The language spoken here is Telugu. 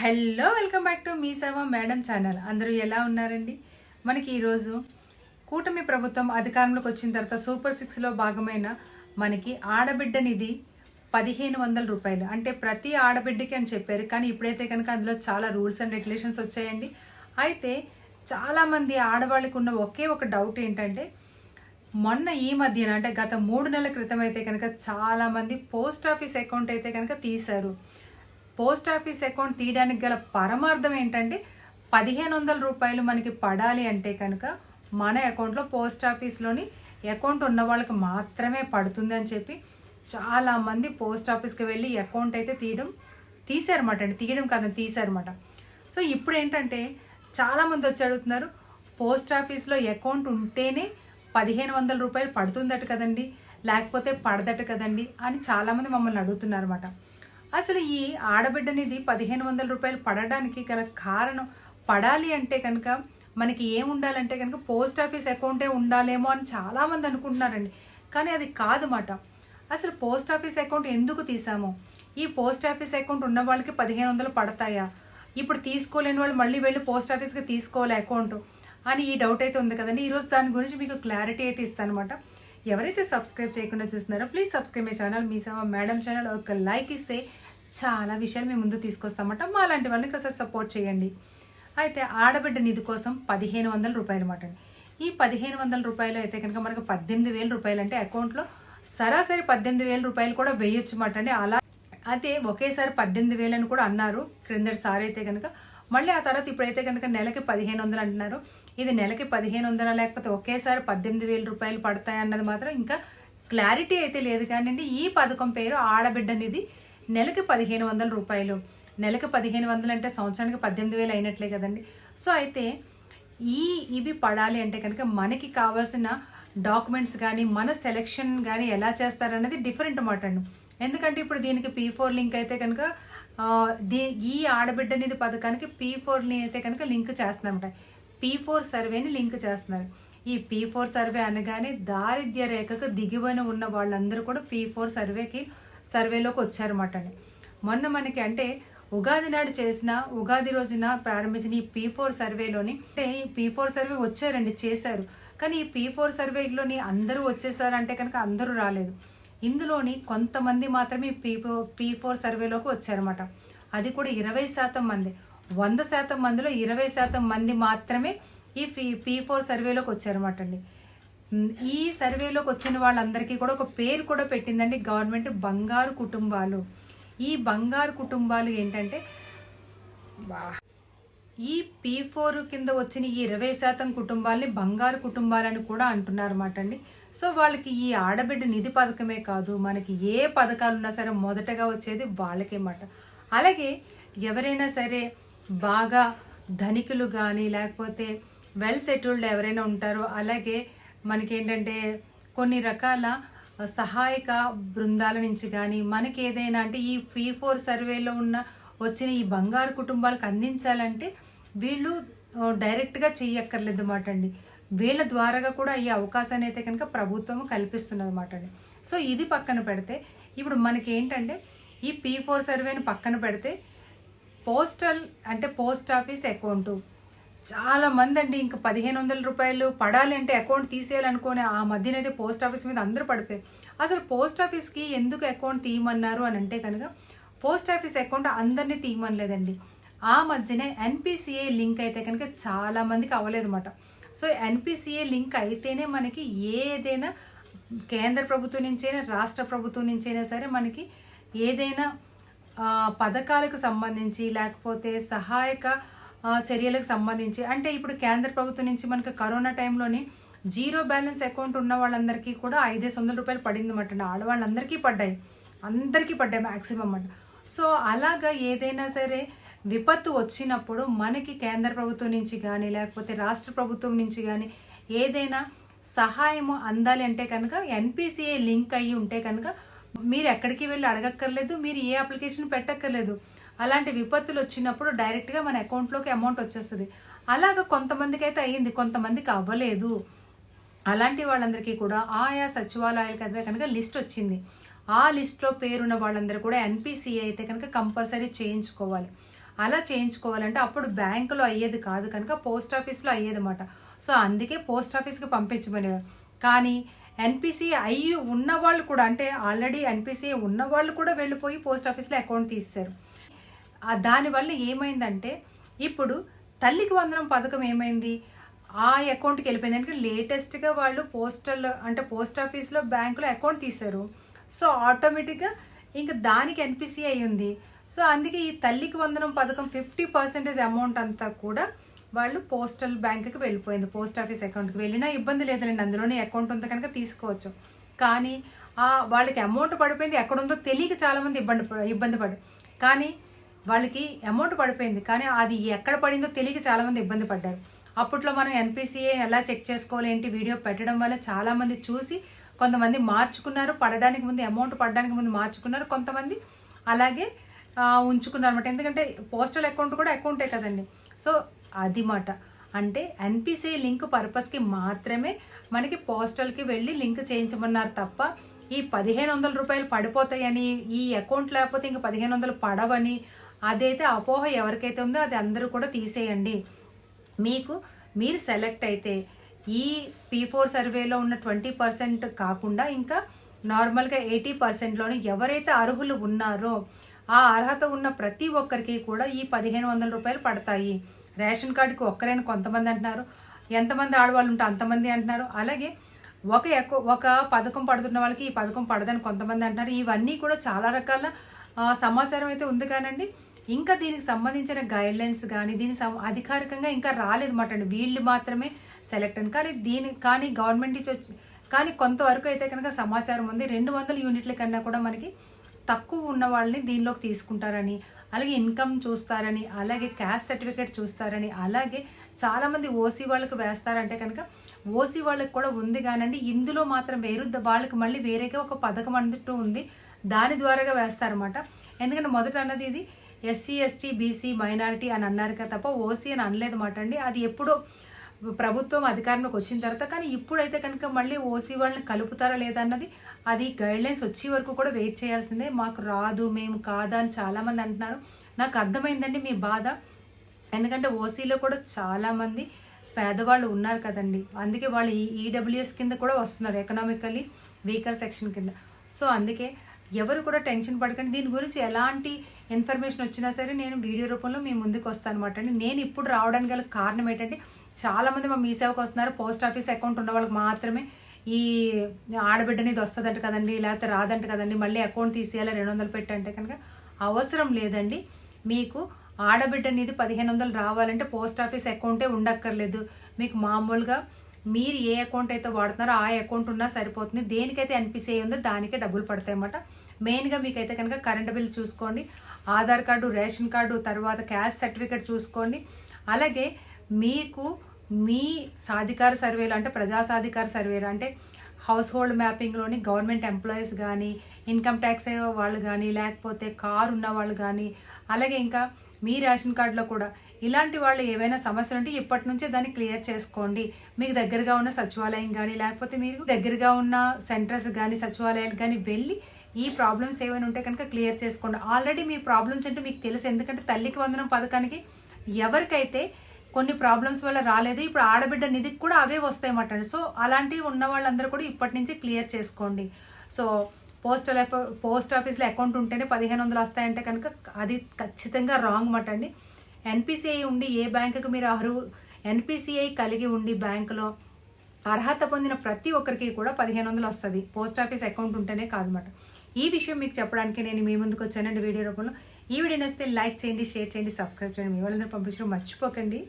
హలో వెల్కమ్ బ్యాక్ టు మీ సేవ మేడం ఛానల్. అందరూ ఎలా ఉన్నారండి? మనకి ఈరోజు కూటమి ప్రభుత్వం అధికారంలోకి వచ్చిన తర్వాత సూపర్ సిక్స్లో భాగమైన మనకి ఆడబిడ్డ నిధి పదిహేను వందల రూపాయలు. అంటే ప్రతి ఆడబిడ్డకి అని చెప్పారు కానీ ఇప్పుడైతే కనుక అందులో చాలా రూల్స్ అండ్ రెగ్యులేషన్స్ వచ్చాయండి. అయితే చాలామంది ఆడవాళ్ళకి ఉన్న ఒకే ఒక డౌట్ ఏంటంటే మొన్న ఈ మధ్యన అంటే గత మూడు నెలల క్రితం అయితే కనుక చాలామంది పోస్ట్ ఆఫీస్ అకౌంట్ అయితే కనుక తీశారు. పోస్ట్ ఆఫీస్ అకౌంట్ తీయడానికి గల పరమార్థం ఏంటంటే పదిహేను వందల రూపాయలు మనకి పడాలి అంటే కనుక మన అకౌంట్లో పోస్ట్ ఆఫీస్లోని అకౌంట్ ఉన్న వాళ్ళకి మాత్రమే పడుతుంది అని చెప్పి చాలామంది పోస్ట్ ఆఫీస్కి వెళ్ళి అకౌంట్ అయితే తీయడం తీశారన్నమాట అండి. తీయడం కాదని తీశారన్నమాట. సో ఇప్పుడు ఏంటంటే చాలామంది వచ్చి అడుగుతున్నారు పోస్ట్ ఆఫీస్లో అకౌంట్ ఉంటేనే పదిహేను వందల రూపాయలు పడుతుందట కదండి లేకపోతే పడదట కదండి అని చాలామంది మమ్మల్ని అడుగుతున్నారు అనమాట అసలు ఈ ఆడబిడ్డ అనేది పదిహేను వందల రూపాయలు పడడానికి గల కారణం పడాలి అంటే కనుక మనకి ఏం ఉండాలంటే కనుక పోస్ట్ ఆఫీస్ అకౌంటే ఉండాలేమో అని చాలామంది అనుకుంటున్నారండి. కానీ అది కాదన్నమాట అసలు పోస్ట్ ఆఫీస్ అకౌంట్ ఎందుకు తీసాము? ఈ పోస్ట్ ఆఫీస్ అకౌంట్ ఉన్న వాళ్ళకి పదిహేను వందలు పడతాయా? ఇప్పుడు తీసుకోలేని వాళ్ళు మళ్ళీ వెళ్ళి పోస్ట్ ఆఫీస్కి తీసుకోవాలి అకౌంట్ అని ఈ డౌట్ అయితే ఉంది కదండి. ఈరోజు దాని గురించి మీకు క్లారిటీ అయితే ఇస్తాను అనమాట ఎవరైతే సబ్స్క్రైబ్ చేయకుండా చూస్తున్నారో please subscribe my channel Mee Seva madam channel ఒక లైక్ ఇస్తే చాలా విషయాలు మేము ముందు తీసుకొస్తామట. మా లాంటి వాళ్ళని కాస్త సపోర్ట్ చేయండి. అయితే ఆడబిడ్డ నిధి కోసం పదిహేను వందల రూపాయలు అన్నమాట అండి. ఈ పదిహేను వందల రూపాయలు అయితే కనుక మనకు పద్దెనిమిది వేల రూపాయలు అంటే అకౌంట్లో సరాసరి పద్దెనిమిది వేల రూపాయలు కూడా వేయొచ్చు అన్నమాట అండి. అలా అయితే ఒకేసారి పద్దెనిమిది వేలు అని కూడా అన్నారు క్రిందటి సారి అయితే కనుక. మళ్ళీ ఆ తర్వాత ఇప్పుడైతే కనుక నెలకి పదిహేను వందలు అంటున్నారు. ఇది నెలకి పదిహేను వందల లేకపోతే ఒకేసారి పద్దెనిమిది వేల రూపాయలు పడతాయి అన్నది మాత్రం ఇంకా క్లారిటీ అయితే లేదు. కానివ్వండి ఈ పథకం పేరు ఆడబిడ్డ నిధి నెలకి పదిహేను వందల రూపాయలు. నెలకి పదిహేను వందలు అంటే సంవత్సరానికి పద్దెనిమిది వేలు అయినట్లే కదండి. సో అయితే ఈ ఇవి పడాలి అంటే కనుక మనకి కావాల్సిన డాక్యుమెంట్స్ కానీ మన సెలెక్షన్ కానీ ఎలా చేస్తారన్నది డిఫరెంట్ మాట అండి. ఎందుకంటే ఇప్పుడు దీనికి పీ ఫోర్ లింక్ అయితే కనుక దీ ఈ ఆడబిడ్డ నిధి పథకానికి పీ ఫోర్ని అయితే కనుక లింక్ చేస్తున్నారన్నమాట. పీ ఫోర్ సర్వేని లింక్ చేస్తున్నారు. ఈ పీ ఫోర్ సర్వే అనగానే దారిద్ర్య రేఖకు దిగువన ఉన్న వాళ్ళందరూ కూడా పీ ఫోర్ సర్వేకి సర్వేలోకి వచ్చారన్నమాట అండి. మొన్న మనకి అంటే ఉగాది నాడు చేసిన ఉగాది రోజున ప్రారంభించిన ఈ పీ ఫోర్ సర్వేలోని అంటే ఈ పీ ఫోర్ సర్వే వచ్చారండి చేశారు. కానీ ఈ పీ ఫోర్ సర్వేలోని అందరూ వచ్చేసారంటే కనుక అందరూ రాలేదు. ఇందులోని కొంతమంది మాత్రమే పీ ఫోర్ పీ ఫోర్ సర్వేలోకి వచ్చారన్నమాట. అది కూడా ఇరవై శాతం మంది. వంద శాతం మందిలో ఇరవై శాతం మంది మాత్రమే ఈ పీ పీ ఫోర్ సర్వేలోకి వచ్చారన్నమాట అండి. ఈ సర్వేలోకి వచ్చిన వాళ్ళందరికీ కూడా ఒక పేరు కూడా పెట్టిందండి గవర్నమెంట్ బంగారు కుటుంబాలు. ఈ బంగారు కుటుంబాలు ఏంటంటే బా- ఈ పీ ఫోర్ కింద వచ్చిన ఈ ఇరవై శాతం కుటుంబాలని బంగారు కుటుంబాలని కూడా అంటున్నారన్నమాట అండి. సో వాళ్ళకి ఈ ఆడబిడ్డ నిధి పథకమే కాదు మనకి ఏ పథకాలు ఉన్నా సరే మొదటగా వచ్చేది వాళ్ళకే మాట అలాగే ఎవరైనా సరే బాగా ధనికులు కానీ లేకపోతే వెల్ సెటిల్డ్ ఎవరైనా ఉంటారో అలాగే మనకేంటంటే కొన్ని రకాల సహాయక బృందాల నుంచి కానీ మనకి ఏదైనా అంటే ఈ ఫీ ఫోర్ సర్వేలో ఉన్న వచ్చిన ఈ బంగారు కుటుంబాలకు అందించాలంటే వీళ్ళు డైరెక్ట్గా చెయ్యక్కర్లేదు అన్నమాట అండి. వీళ్ళ ద్వారాగా కూడా అయ్యే అవకాశాన్ని అయితే కనుక ప్రభుత్వం కల్పిస్తున్నది అన్నమాట అండి. సో ఇది పక్కన పెడితే ఇప్పుడు మనకి ఏంటంటే ఈ పీ ఫోర్ సర్వేని పక్కన పెడితే పోస్టల్ అంటే పోస్ట్ ఆఫీస్ అకౌంట్ చాలా మంది అండి ఇంకా పదిహేను వందల రూపాయలు పడాలి అంటే అకౌంట్ తీసేయాలనుకునే ఆ మధ్యనైతే పోస్ట్ ఆఫీస్ మీద అందరూ పడిపోయారు అసలు పోస్ట్ ఆఫీస్కి ఎందుకు అకౌంట్ తీయమన్నారు అని అంటే కనుక పోస్ట్ ఆఫీస్ అకౌంట్ అందరినీ తీయమనలేదండి. ఆ మధ్యనే ఎన్పిసిఏ లింక్ అయితే కనుక చాలా మందికి అవ్వలేదన్నమాట. సో ఎన్పిసిఏ లింక్ అయితేనే మనకి ఏదైనా కేంద్ర ప్రభుత్వం నుంచైనా రాష్ట్ర ప్రభుత్వం నుంచైనా సరే మనకి ఏదైనా పథకాలకు సంబంధించి లేకపోతే సహాయక చర్యలకు సంబంధించి అంటే ఇప్పుడు కేంద్ర ప్రభుత్వం నుంచి మనకి కరోనా టైంలోని జీరో బ్యాలెన్స్ అకౌంట్ ఉన్న వాళ్ళందరికీ కూడా ఐదేసి వందల రూపాయలు పడింది అన్నమాట ఆడవాళ్ళందరికీ పడ్డాయి. అందరికీ పడ్డాయి మ్యాక్సిమం అన్నమాట. సో అలాగా ఏదైనా సరే విపత్తు వచ్చినప్పుడు మనకి కేంద్ర ప్రభుత్వం నుంచి కానీ లేకపోతే రాష్ట్ర ప్రభుత్వం నుంచి కానీ ఏదైనా సహాయము అందాలి అంటే కనుక ఎన్పిసిఏ లింక్ అయ్యి ఉంటే కనుక మీరు ఎక్కడికి వెళ్ళి అడగక్కర్లేదు మీరు ఏ అప్లికేషన్ పెట్టక్కర్లేదు. అలాంటి విపత్తులు వచ్చినప్పుడు డైరెక్ట్గా మన అకౌంట్లోకి అమౌంట్ వచ్చేస్తుంది. అలాగ కొంతమందికి అయితే అయ్యింది కొంతమందికి అవ్వలేదు. అలాంటి వాళ్ళందరికీ కూడా ఆయా సచివాలయాలకి అయితే కనుక లిస్ట్ వచ్చింది. ఆ లిస్ట్లో పేరున్న వాళ్ళందరూ కూడా ఎన్పిసిఐ అయితే కనుక కంపల్సరీ చేయించుకోవాలి. అలా చేయించుకోవాలంటే అప్పుడు బ్యాంకులో అయ్యేది కాదు కనుక పోస్ట్ ఆఫీస్లో అయ్యేది అనమాట సో అందుకే పోస్ట్ ఆఫీస్కి పంపించమనేవారు కానీ ఎన్పిసి అయ్యి ఉన్న వాళ్ళు కూడా అంటే ఆల్రెడీ ఎన్పిసి ఉన్న వాళ్ళు కూడా వెళ్ళిపోయి పోస్ట్ ఆఫీస్లో అకౌంట్ తీస్తారు దానివల్ల ఏమైందంటే ఇప్పుడు తల్లికి వందనం పథకం ఏమైంది? ఆ అకౌంట్కి వెళ్ళిపోయింది. ఎందుకంటే లేటెస్ట్గా వాళ్ళు పోస్టల్ అంటే పోస్ట్ ఆఫీస్లో బ్యాంకులో అకౌంట్ తీశారు. సో ఆటోమేటిక్గా ఇంకా దానికి ఎన్పిసి అయి ఉంది సో అందుకే ఈ తల్లికి వందనం పథకం ఫిఫ్టీ పర్సెంటేజ్ అమౌంట్ అంతా కూడా వాళ్ళు పోస్టల్ బ్యాంకుకి వెళ్ళిపోయింది పోస్ట్ ఆఫీస్ అకౌంట్కి. వెళ్ళినా ఇబ్బంది లేదులేండి అందులోనే అకౌంట్ ఉంది కనుక తీసుకోవచ్చు. కానీ ఆ వాళ్ళకి అమౌంట్ పడిపోయింది ఎక్కడ ఉందో తెలియక చాలామంది ఇబ్బంది ఇబ్బంది పడు కానీ వాళ్ళకి అమౌంట్ పడిపోయింది. కానీ అది ఎక్కడ పడిందో తెలియక చాలామంది ఇబ్బంది పడ్డారు. అప్పట్లో మనం ఎన్పిసిఏ ఎలా చెక్ చేసుకోవాలి ఏంటి వీడియో పెట్టడం వల్ల చాలామంది చూసి కొంతమంది మార్చుకున్నారు పడడానికి ముందు అమౌంట్ పడడానికి ముందు మార్చుకున్నారు కొంతమంది అలాగే ఉంచుకున్నారు అనమాట ఎందుకంటే పోస్టల్ అకౌంట్ కూడా అకౌంటే కదండి. సో అది మాట. అంటే ఎన్పిసిఐ లింక్ పర్పస్కి మాత్రమే మనకి పోస్టల్కి వెళ్ళి లింక్ చేయించమన్నారు తప్ప ఈ పదిహేను వందల రూపాయలు పడిపోతాయని ఈ అకౌంట్ లేకపోతే ఇంకా పదిహేను వందలు పడవని అదైతే అపోహ ఎవరికైతే ఉందో అది అందరూ కూడా తీసేయండి. మీకు మీరు సెలెక్ట్ అయితే ఈ పీ ఫోర్ సర్వేలో ఉన్న ట్వంటీ పర్సెంట్ కాకుండా ఇంకా నార్మల్గా ఎయిటీ పర్సెంట్లోని ఎవరైతే అర్హులు ఉన్నారో ఆ అర్హత ఉన్న ప్రతి ఒక్కరికి కూడా ఈ పదిహేను వందల రూపాయలు పడతాయి. రేషన్ కార్డుకి ఒక్కరైనా కొంతమంది అంటున్నారు. ఎంతమంది ఆడవాళ్ళు ఉంటే అంతమంది అంటున్నారు. అలాగే ఒక ఎక్కువ ఒక పథకం పడుతున్న వాళ్ళకి ఈ పథకం పడదని కొంతమంది అంటున్నారు. ఇవన్నీ కూడా చాలా రకాల సమాచారం అయితే ఉంది కానండి. ఇంకా దీనికి సంబంధించిన గైడ్ లైన్స్ కానీ దీని సం- అధికారికంగా ఇంకా రాలేదన్నమాట అండి. వీళ్ళు మాత్రమే సెలెక్ట్ అని. కానీ దీని కానీ గవర్నమెంట్ నుంచి వచ్చి కానీ కొంతవరకు అయితే కనుక సమాచారం ఉంది. రెండు వందల యూనిట్ల కన్నా కూడా మనకి తక్కువ ఉన్న వాళ్ళని దీనిలోకి తీసుకుంటారని అలాగే ఇన్కమ్ చూస్తారని అలాగే క్యాస్ట్ సర్టిఫికేట్ చూస్తారని అలాగే చాలామంది ఓసీ వాళ్ళకి వేస్తారంటే కనుక ఓసీ వాళ్ళకి కూడా ఉంది కానండి. ఇందులో మాత్రం వేరు వాళ్ళకి మళ్ళీ వేరేగా ఒక పథకం అంటూ ఉంది. దాని ద్వారాగా వేస్తారన్నమాట. ఎందుకంటే మొదట అన్నది ఇది ఎస్సీ ఎస్టీ బీసీ మైనారిటీ అని అన్నారు కదా తప్ప ఓసీ అని అనలేదు మాట అండి. అది ఎప్పుడో ప్రభుత్వం అధికారంలోకి వచ్చిన తర్వాత కానీ ఇప్పుడైతే కనుక మళ్ళీ ఓసీ వాళ్ళని కలుపుతారా లేదా అన్నది అది గైడ్లైన్స్ వచ్చే వరకు కూడా వెయిట్ చేయాల్సిందే. మాకు రాదు మేము కాదా అని చాలామంది అంటున్నారు. నాకు అర్థమైందండి మీ బాధ. ఎందుకంటే ఓసీలో కూడా చాలామంది పేదవాళ్ళు ఉన్నారు కదండి. అందుకే వాళ్ళు ఈ ఈడబ్ల్యూఎస్ కింద కూడా వస్తున్నారు ఎకనామికలీ వీకర్ సెక్షన్ కింద. సో అందుకే ఎవరు కూడా టెన్షన్ పడకండి. దీని గురించి ఎలాంటి ఇన్ఫర్మేషన్ వచ్చినా సరే నేను వీడియో రూపంలో మీ ముందుకు వస్తాను అనమాట అండి. నేను ఇప్పుడు రావడానికి గల కారణం ఏంటంటే చాలామంది మా మీ సేవకు వస్తున్నారు. పోస్ట్ ఆఫీస్ అకౌంట్ ఉన్న వాళ్ళకి మాత్రమే ఈ ఆడబిడ్డ ఇది వస్తుందంట కదండి లేకపోతే రాదంట కదండి మళ్ళీ అకౌంట్ తీసేయాలి రెండు వందలు పెట్టంటే కనుక అవసరం లేదండి. మీకు ఆడబిడ్డ అనేది పదిహేను వందలు రావాలంటే పోస్ట్ ఆఫీస్ అకౌంటే ఉండక్కర్లేదు. మీకు మామూలుగా మీరు ఏ అకౌంట్ అయితే వాడుతున్నారో ఆ అకౌంట్ ఉన్నా సరిపోతుంది. దేనికైతే ఎన్పిసిఐ ఉందో దానికే డబ్బులు పడతాయి అన్నమాట. మెయిన్గా మీకైతే కనుక కరెంట్ బిల్ చూసుకోండి. ఆధార్ కార్డు రేషన్ కార్డు తర్వాత క్యాష్ సర్టిఫికేట్ చూసుకోండి. అలాగే మీకు మీ సాధికార సర్వేలు అంటే ప్రజా సాధికార సర్వేలు అంటే హౌస్ హోల్డ్ మ్యాపింగ్లోని గవర్నమెంట్ ఎంప్లాయీస్ కానీ ఇన్కమ్ ట్యాక్స్ వాళ్ళు కానీ లేకపోతే కారు ఉన్న వాళ్ళు కానీ అలాగే ఇంకా మీ రేషన్ కార్డులో కూడా ఇలాంటి వాళ్ళు ఏవైనా సమస్యలు ఉంటే ఇప్పటి నుంచే దాన్ని క్లియర్ చేసుకోండి. మీకు దగ్గరగా ఉన్న సచివాలయం కానీ లేకపోతే మీరు దగ్గరగా ఉన్న సెంటర్స్ కానీ సచివాలయాలు కానీ వెళ్ళి ఈ ప్రాబ్లమ్స్ ఏమైనా ఉంటే కనుక క్లియర్ చేసుకోండి. ఆల్రెడీ మీ ప్రాబ్లమ్స్ అంటే మీకు తెలుసు. ఎందుకంటే తల్లికి వందనం పథకానికి ఎవరికైతే కొన్ని ప్రాబ్లమ్స్ వల్ల రాలేదు. ఇప్పుడు ఆడబిడ్డ నిధికి కూడా అవే వస్తాయన్నమాట సో అలాంటివి ఉన్న వాళ్ళందరూ కూడా ఇప్పటి నుంచి క్లియర్ చేసుకోండి. సో పోస్టల్ పోస్ట్ ఆఫీస్లో అకౌంట్ ఉంటేనే పదిహేను వందలు వస్తాయంటే కనుక అది ఖచ్చితంగా రాంగ్ మాట అండి. ఎన్పిసిఐ ఉండి ఏ బ్యాంకుకు మీరు అర్హు ఎన్పిసిఐ కలిగి ఉండి బ్యాంకులో అర్హత పొందిన ప్రతి ఒక్కరికి కూడా పదిహేను వందలు వస్తుంది. పోస్ట్ ఆఫీస్ అకౌంట్ ఉంటేనే కాదన్నమాట ఈ విషయం మీకు చెప్పడానికి నేను మీ ముందుకు వచ్చానండి వీడియో రూపంలో. ఈ వీడియో నచ్చితే లైక్ చేయండి షేర్ చేయండి సబ్స్క్రైబ్ చేయండి. మీ వాళ్ళందరూ పంపించడం మర్చిపోకండి.